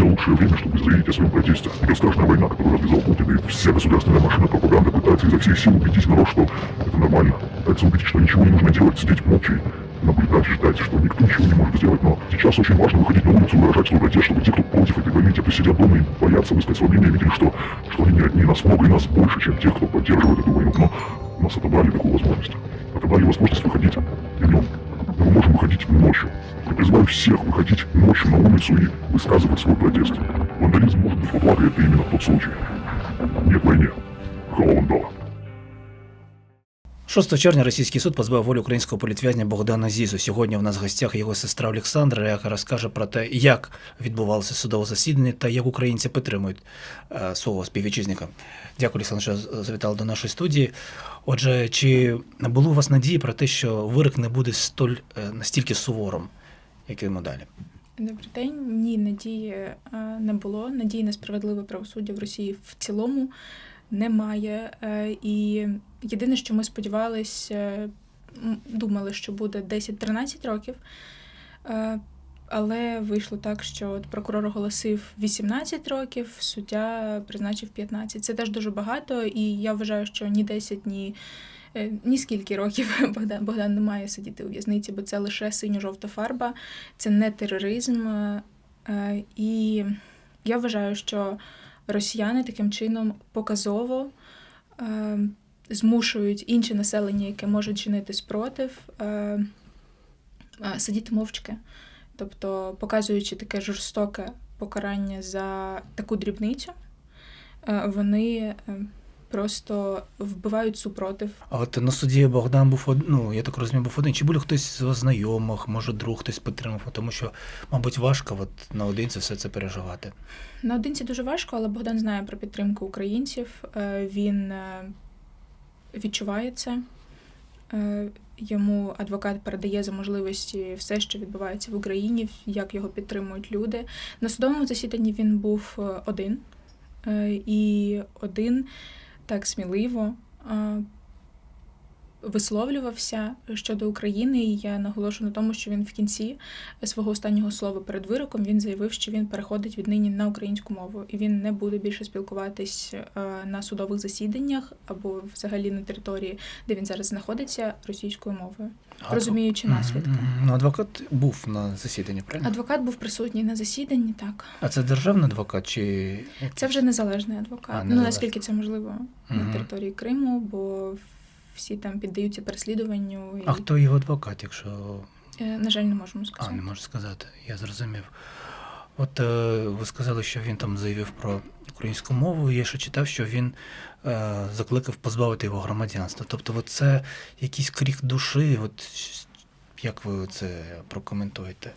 нельзя лучшее время, чтобы заявить о своем протесте. Идет страшная война, которую развязал Путин, и вся государственная машина пропаганды пытается изо всех сил убедить народ, что это нормально. Пытается убедить, что ничего не нужно делать, сидеть молча наблюдать, ждать, что никто ничего не может сделать. Но сейчас очень важно выходить на улицу и выражать свой протест, чтобы те, кто против этой войны, те, кто сидят дома и боятся высказать свое мнение, видели, что, что они не одни, нас много и нас больше, чем тех, кто поддерживает эту войну. Но нас отобрали такую возможность. Отобрали возможность выходить днем. Мы можем выходить ночью. Я призываю всех выходить ночью на улицу и высказывать свой протест. Вандализм может быть в оплатой, это именно тот случай. Нет войне. Вандала. 6 червня російський суд позбав волі українського політв'язня Богдана Зізу. Сьогодні в нас в гостях його сестра Олександра, яка розкаже про те, як відбувалося судове засідання та як українці підтримують е, свого співвітчизника. Дякую, Олександр, що завітали до нашої студії. Отже, чи було у вас надії про те, що вирок не буде столь е, настільки суворим, як йому далі? Добрий день. Ні, надії е, не було. Надії на справедливе правосуддя в Росії в цілому немає. Е, І єдине, що ми сподівалися, думали, що буде 10-13 років. Е, Але вийшло так, що от прокурор оголосив 18 років, суддя призначив 15. Це теж дуже багато, і я вважаю, що ні 10, ні, е, ні скільки років Богдан, Богдан не має сидіти у в'язниці, бо це лише синьо-жовта фарба, це не тероризм. е, е, І я вважаю, що росіяни таким чином показово е, змушують інше населення, яке може чинити спротив, е, е, сидіти мовчки. Тобто, показуючи таке жорстоке покарання за таку дрібницю, е, вони е, просто вбивають супротив. А от на суді Богдан був ну, я так розумію, був один. Чи був хтось з знайомих, може, друг хтось підтримав, тому що, мабуть, важко от, наодинці все це переживати. Наодинці дуже важко, але Богдан знає про підтримку українців. Е, Він е, відчуває це. Е, Йому адвокат передає за можливості все, що відбувається в Україні, як його підтримують люди. На судовому засіданні він був один і один так сміливо висловлювався щодо України. І я наголошую на тому, що він в кінці свого останнього слова перед вироком він заявив, що він переходить віднині на українську мову, і він не буде більше спілкуватись е, на судових засіданнях або взагалі на території, де він зараз знаходиться, російською мовою, А розуміючи Мгм, наслідки. Ну, адвокат був на засіданні, правильно? Адвокат був присутній на засіданні, так. А це державний адвокат чи Це вже незалежний адвокат. А, ну наскільки це можливо Мгм. на території Криму, бо всі там піддаються переслідуванню. І, А хто його адвокат, якщо е, на жаль, не можемо сказати. а, не можу сказати, я зрозумів. От е, ви сказали, що він там заявив про українську мову. Я ще читав, що він е, закликав позбавити його громадянства. Тобто, от це якийсь крік душі. От як ви це прокоментуєте?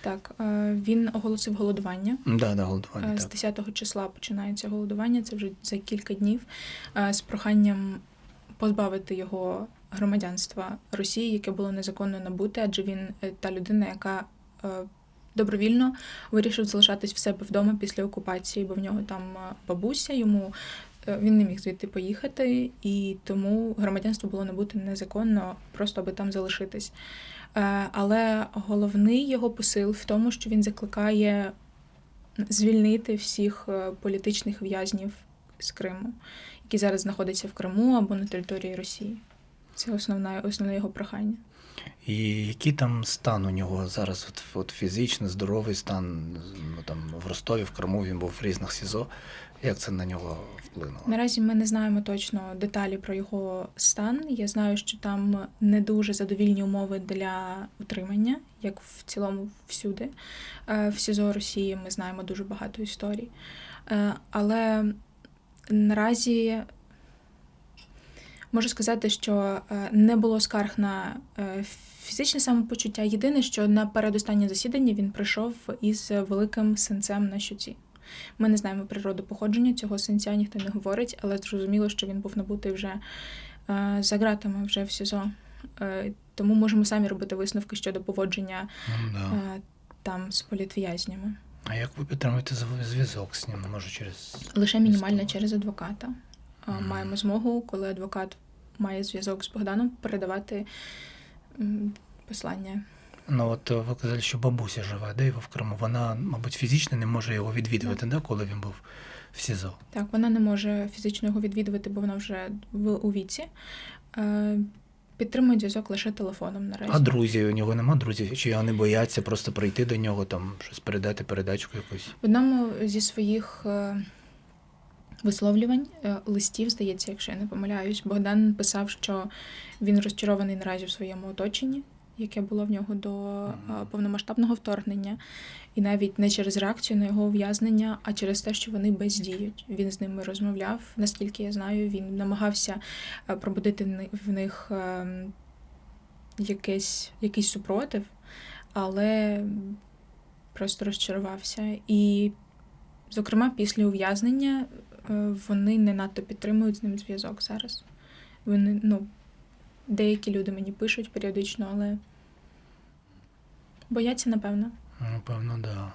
Так, е, він оголосив голодування. Да, да, голодування. Е, З Так. 10 числа починається голодування, це вже за кілька днів, з проханням позбавити його громадянства Росії, яке було незаконно набуте, адже він е, та людина, яка е, добровільно вирішив залишатись в себе вдома після окупації, бо в нього там е, бабуся, йому він не міг звідти поїхати, і тому громадянство було набуте незаконно, просто аби там залишитись. Але головний його посил в тому, що він закликає звільнити всіх політичних в'язнів з Криму, які зараз знаходяться в Криму або на території Росії. Це основна, основне його прохання. І який там стан у нього зараз? От, от фізичний, здоровий стан ну, там, в Ростові, в Криму він був в різних СІЗО. Як це на нього вплинуло? Наразі ми не знаємо точно деталі про його стан. Я знаю, що там не дуже задовільні умови для утримання, як в цілому всюди. Е, В СІЗО Росії ми знаємо дуже багато історій. Е, Але наразі можу сказати, що е, не було скарг на е, фізичне самопочуття. Єдине, що на передостаннє засідання він прийшов із великим синцем на щоці. Ми не знаємо природу походження цього синця, ніхто не говорить, але зрозуміло, що він був набутий вже е, за ґратами, вже в СІЗО. Тому можемо самі робити висновки щодо поводження е, там з політв'язнями. А як ви підтримуєте зв'язок з ним? Може, через Лише мінімально через адвоката. Е, Мгм. Маємо змогу, коли адвокат має зв'язок з Богданом, передавати послання. Ну от е, ви казали, що бабуся живе, де його в Криму. Вона, мабуть, фізично не може його відвідувати, да, коли він був в СІЗО. Так, вона не може фізично його відвідувати, бо вона вже в у віці. Підтримує зв'язок лише телефоном наразі. А друзі, у нього нема друзів, чи вони бояться просто прийти до нього, там щось передати, передачку якусь. В одному зі своїх е, висловлювань, е, листів, здається, якщо я не помиляюсь, Богдан писав, що він розчарований наразі в своєму оточенні, яке було в нього до повномасштабного вторгнення, і навіть не через реакцію на його ув'язнення, а через те, що вони бездіють. Він з ними розмовляв. Наскільки я знаю, він намагався е, пробудити в них е, якийсь, якийсь супротив, але просто розчарувався. І, зокрема, після ув'язнення е, вони не надто підтримують з ним зв'язок зараз. Вони, ну, деякі люди мені пишуть періодично, але бояться, напевно. Напевно, да.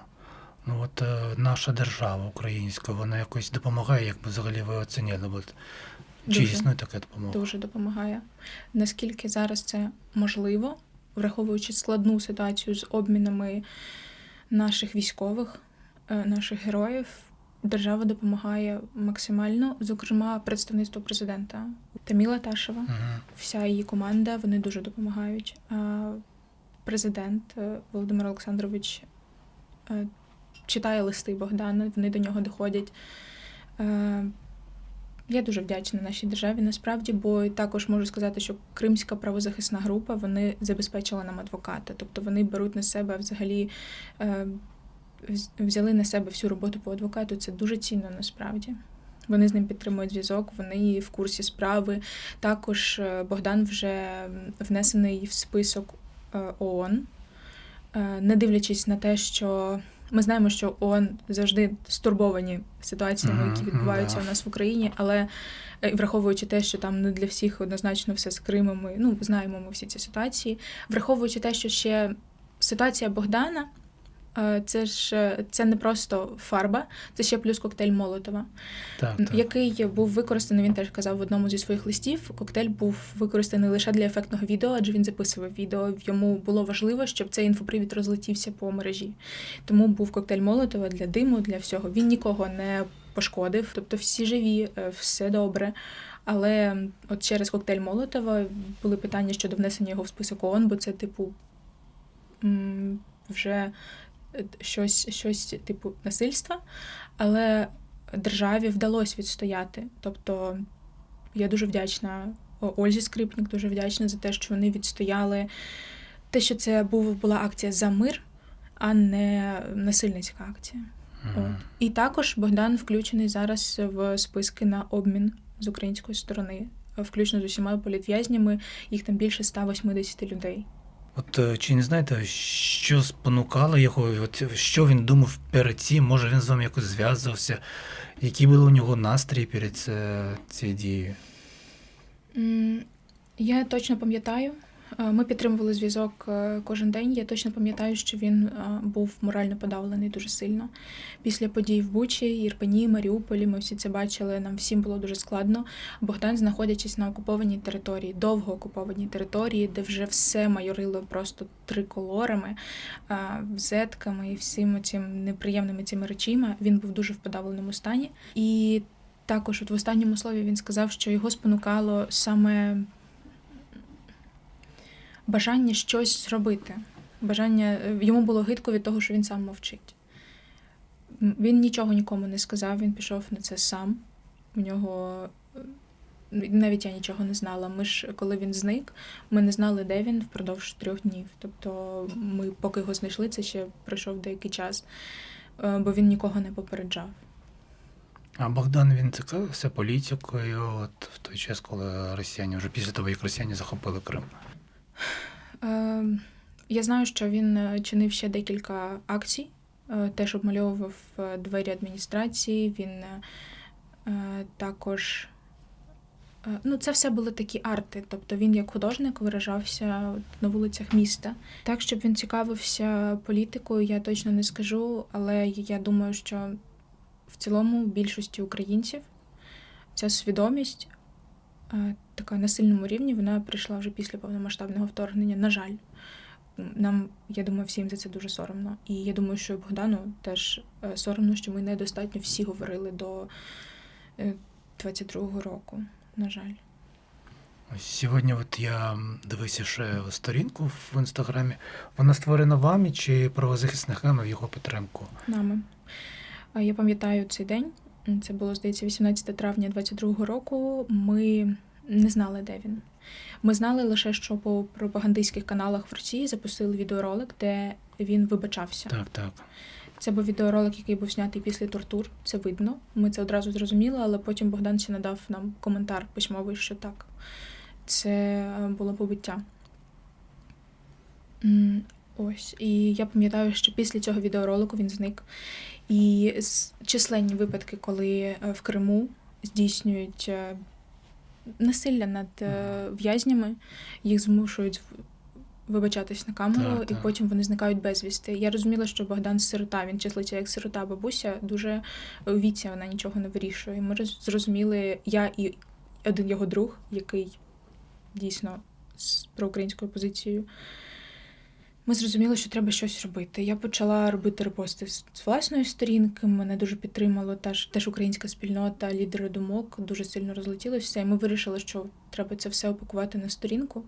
Ну от е, наша держава українська, вона якось допомагає, як би взагалі ви оцінили. От, чи Дуже. існує така допомога? Дуже допомагає. Наскільки зараз це можливо, враховуючи складну ситуацію з обмінами наших військових, е, наших героїв, держава допомагає максимально, зокрема, представництво президента Таміла Ташева. Угу. вся її команда вони дуже допомагають. А Президент е, Володимир Олександрович е, читає листи Богдана, вони до нього доходять. Е, Я дуже вдячна нашій державі насправді, бо також можу сказати, що Кримська правозахисна група вони забезпечила нам адвоката. Тобто вони беруть на себе взагалі взяли на себе всю роботу по адвокату. Це дуже цінно насправді. Вони з ним підтримують зв'язок, вони в курсі справи. Також Богдан вже внесений в список ООН, Е, не дивлячись на те, що ми знаємо, що ООН завжди стурбовані ситуаціями, які відбуваються у нас в Україні, але е, враховуючи те, що там не для всіх однозначно все з Кримом, ми, ну знаємо ми всі ці ситуації, враховуючи те, що ще ситуація Богдана. Е, Це ж е, це не просто фарба, це ще плюс коктейль Молотова Так, так. який був використаний, він теж казав в одному зі своїх листів. Коктейль був використаний лише для ефектного відео, адже він записував відео. Йому було важливо, щоб цей інфопривід розлетівся по мережі. Тому був коктейль Молотова для диму, для всього. Він нікого не пошкодив, тобто всі живі, е, все добре. Але от через коктейль Молотова були питання щодо внесення його в список ООН, бо це, типу, вже щось, щось типу насильства. Але державі вдалося відстояти. Тобто я дуже вдячна Ользі Скрипник, дуже вдячна за те, що вони відстояли те, що це був, була акція за мир, а не насильницька акція. От. І також Богдан включений зараз в списки на обмін з української сторони, включно з усіма політв'язнями, їх там більше 180 людей. От е, чи не знаєте, що спонукало його, от, що він думав перед цим, може він з вами якось зв'язувався, які були у нього настрій перед цією дією? Я точно пам'ятаю. Е, Ми підтримували зв'язок е, кожен день. Я точно пам'ятаю, що він е, був морально подавлений дуже сильно. Після подій в Бучі, Ірпені, Маріуполі, ми всі це бачили. Нам всім було дуже складно. Богдан, знаходячись на окупованій території, довго окупованій території, де вже все майорило просто триколорами, взетками і всіми цими неприємними цими речима. Він був дуже в подавленому стані. І також от в останньому слові він сказав, що його спонукало саме бажання щось зробити. Бажання е, йому було гидко від того, що він сам мовчить. Він нічого нікому не сказав, він пішов на це сам. У нього е, навіть я нічого не знала. Ми ж, коли він зник, ми не знали, де він впродовж трьох днів. Тобто, ми, поки його знайшли, це ще пройшов деякий час, е, бо він нікого не попереджав. А Богдан він цікавився політикою от в той час, коли росіяни, вже після того, як росіяни захопили Крим. Е, Я знаю, що він е, чинив ще декілька акцій, е, теж обмальовував двері адміністрації. Він також. Ну, це все були такі арти. Тобто він як художник виражався на вулицях міста. Так, щоб він цікавився політикою, я точно не скажу, але я думаю, що в цілому більшості українців ця свідомість така на сильному рівні, вона прийшла вже після повномасштабного вторгнення. На жаль, нам, я думаю, всім за це дуже соромно. І я думаю, що Богдану теж е, соромно, що ми недостатньо всі говорили до е, 22-го року. На жаль. Сьогодні от я дивився ще сторінку в інстаграмі. Вона створена вами чи правозахисниками в його підтримку? нами. Я пам'ятаю цей день. Це було, здається, 18 травня 22-го року. Ми не знали, де він. Ми знали лише, що по пропагандистських каналах в Росії запустили відеоролик, де він вибачався. Так, так. Це був відеоролик, який був знятий після тортур. Це видно. Ми це одразу зрозуміли, але потім Богдан ще надав нам коментар письмовий, що так. Це е, було побиття. Ось. І я пам'ятаю, що після цього відеоролику він зник. І численні випадки, коли е, в Криму здійснюють е, насилля над е, в'язнями, їх змушують вибачатись на камеру, Так, і так. потім вони зникають безвісти. Я розуміла, що Богдан сирота, він числиться як сирота бабуся, дуже у віці вона нічого не вирішує. Ми роз- зрозуміли, я і один його друг, який дійсно з проукраїнською позицією. Ми зрозуміли, що треба щось робити. Я почала робити репости з власної сторінки. Мене дуже підтримало теж, теж українська спільнота, лідери думок дуже сильно розлетілося. І ми вирішили, що треба це все опакувати на сторінку,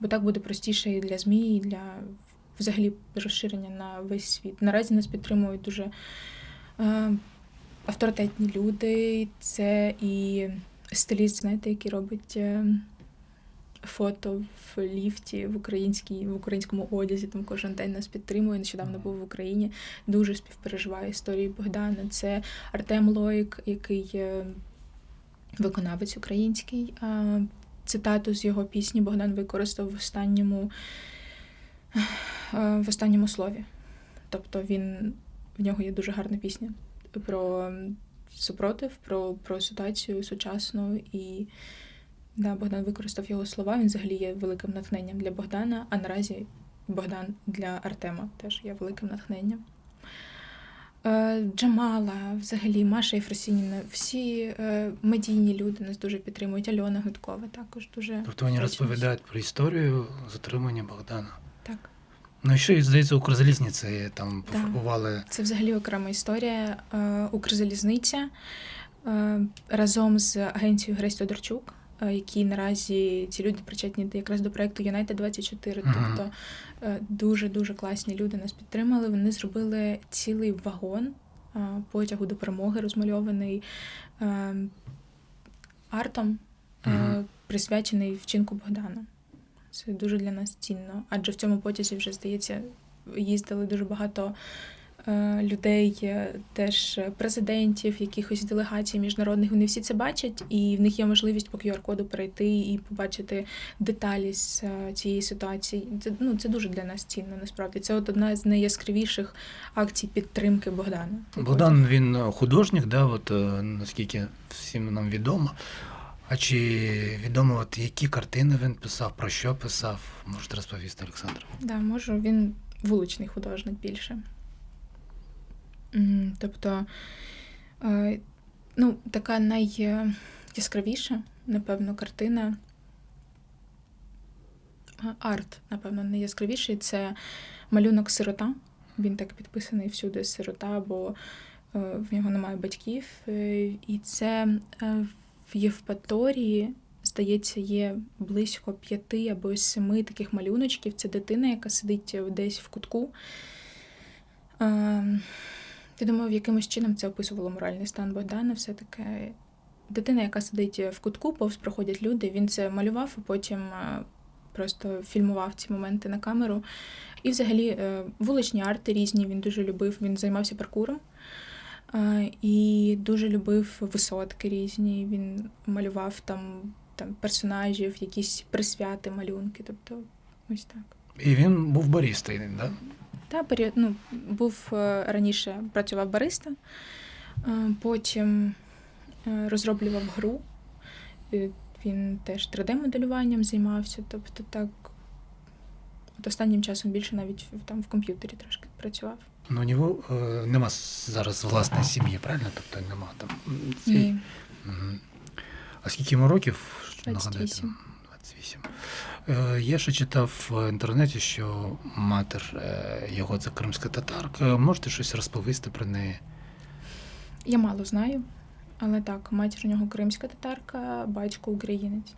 бо так буде простіше і для ЗМІ, і для взагалі розширення на весь світ. Наразі нас підтримують дуже е, авторитетні люди. Це і стиліст, знаєте, який робить. Е, Фото в ліфті в українській в українському одязі. Там кожен день нас підтримує. Нещодавно був в Україні. Дуже співпереживає історії Богдана. Це Артем Лоїк, який е, виконавець український. Цитату з його пісні Богдан використав в останньому, е, в останньому слові. Тобто він в нього є дуже гарна пісня про супротив, про, про ситуацію сучасну і. Да, Богдан використав його слова. Він взагалі є великим натхненням для Богдана, а наразі Богдан для Артема теж є великим натхненням. Е, Джамала, взагалі, Маша Єфросініна, всі е, медійні люди нас дуже підтримують. Альона Гудкова також дуже. Тобто вони розповідають про історію затримання Богдана. Так. Ну і ще, здається, Укрзалізниці там пофарбували. Це взагалі окрема історія. Е, Укрзалізниця разом з агенцією Гресь Тодорчук, які наразі ці люди причетні якраз до проекту United 24. Мгм. Тобто е, дуже дуже класні люди нас підтримали. Вони зробили цілий вагон е, потягу до перемоги, розмальований е, артом, е, Мгм. присвячений вчинку Богдана. Це дуже для нас цінно, адже в цьому потязі вже здається їздили дуже багато е, людей, е, теж президентів, якихось делегацій міжнародних. Вони всі це бачать, і в них є можливість по QR-коду перейти і побачити деталі з е, цієї ситуації. Це ну це дуже для нас цінно. Насправді це от одна з найяскравіших акцій підтримки Богдана. Богдан він е, художник, да, от, е, наскільки всім нам відомо. А чи відомо, от, які картини він писав, про що писав? Можете розповісти, Олександр? Да, можу, він вуличний художник більше. Тобто, е, ну, така найяскравіша, напевно, картина. е, Арт, напевно, найяскравіший це малюнок сирота. Він так підписаний всюди сирота, бо е, в нього немає батьків. І це в Євпаторії здається, є близько п'яти або семи таких малюночків. Це дитина, яка сидить десь в кутку. Я думаю, якимось чином це описувало моральний стан Богдана. Все-таки дитина, яка сидить в кутку, повз проходять люди. Він це малював, а потім е, просто фільмував ці моменти на камеру. І взагалі е, вуличні арти різні він дуже любив. Він займався паркуром. Е, І дуже любив висотки різні. Він малював там, там персонажів, якісь присвяти, малюнки. Тобто, ось так. І він був барістою, да? Та період, ну, був е, раніше працював бариста, е, потім е, розроблював гру. Він теж 3D-моделюванням займався. Тобто так. От останнім часом більше навіть там в комп'ютері трошки працював. Ну, у нього е, нема зараз власної сім'ї, правильно? Тобто нема там. Ні. А скільки йому років? 28. 28. Е, Я ще читав в інтернеті, що матір е, його це кримська татарка. Можете щось розповісти про неї? Я мало знаю, але так, матір у нього кримська татарка, батько українець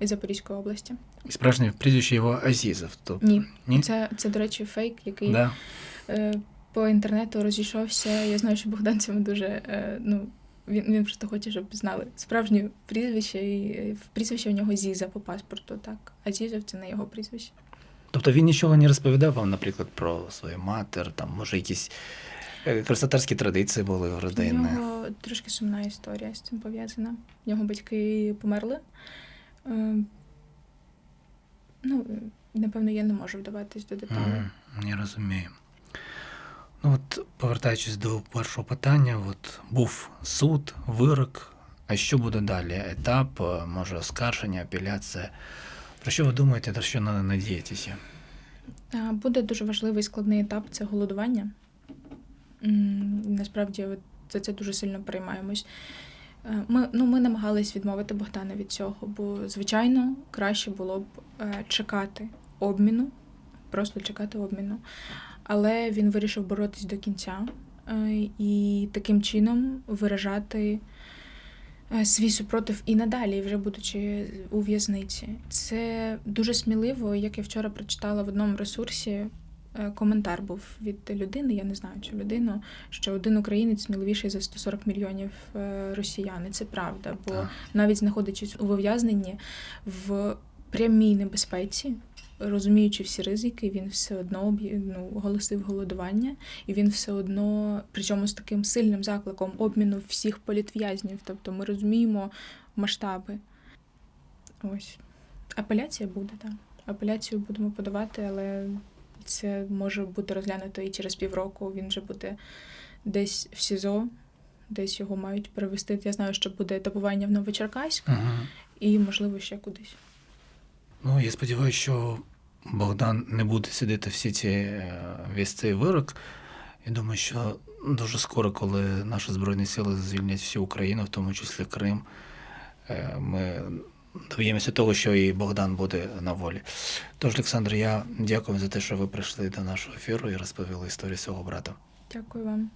із Запорізької області. І Справжнє прізвище його Азізов. Тобто, Ні, Ні? Це, це, до речі, фейк, який Да? е, по інтернету розійшовся. Я знаю, що Богдан цьому дуже. Ну, він, він просто хоче, щоб знали справжнє прізвище, і прізвище у нього Зіза по паспорту, так. А Зізов це не його прізвище. Тобто він нічого не розповідав вам, наприклад, про свою матір, там, може, якісь е, красотарські традиції були в У нього трошки сумна історія з цим пов'язана. В нього батьки померли. Е, ну, напевно, я не можу вдаватись до деталей. Мгм, Я розумію. Ну от, повертаючись до першого питання, от був суд, вирок. А що буде далі? Етап, е, може, оскарження, апеляція. Про що ви думаєте, на що на- надієтеся? А, Буде дуже важливий складний етап це голодування. Насправді за це дуже сильно переймаємось. Е, Ми, ну, ми намагались відмовити Богдана від цього, бо, звичайно, краще було б е, чекати обміну, просто чекати обміну. Але він вирішив боротись до кінця е, і таким чином виражати е, свій супротив і надалі, вже будучи у в'язниці. Це дуже сміливо, як я вчора прочитала в одному ресурсі. е, Коментар був від людини, я не знаю, чи людину, що один українець сміливіший за 140 мільйонів росіян. І це правда, бо Так. навіть знаходячись у ув'язненні в прямій небезпеці, розуміючи всі ризики, він все одно ну, оголосив голодування, і він все одно, причому з таким сильним закликом обміну всіх політв'язнів. Тобто ми розуміємо масштаби. Ось. Апеляція буде, так. Апеляцію будемо подавати, але це може бути розглянуто і через півроку. Він вже буде десь в СІЗО, десь його мають перевести. Я знаю, що буде етапування в Новочеркаськ Угу. і, можливо, ще кудись. Ну, я сподіваюся, що Богдан не буде сидіти всі ці е, весь цей вирок. Я думаю, що дуже скоро, коли наші Збройні сили звільнять всю Україну, в тому числі Крим, е, ми доб'ємося того, що і Богдан буде на волі. Тож, Олександр, я дякую за те, що ви прийшли до нашого ефіру і розповіли історію свого брата. Дякую вам.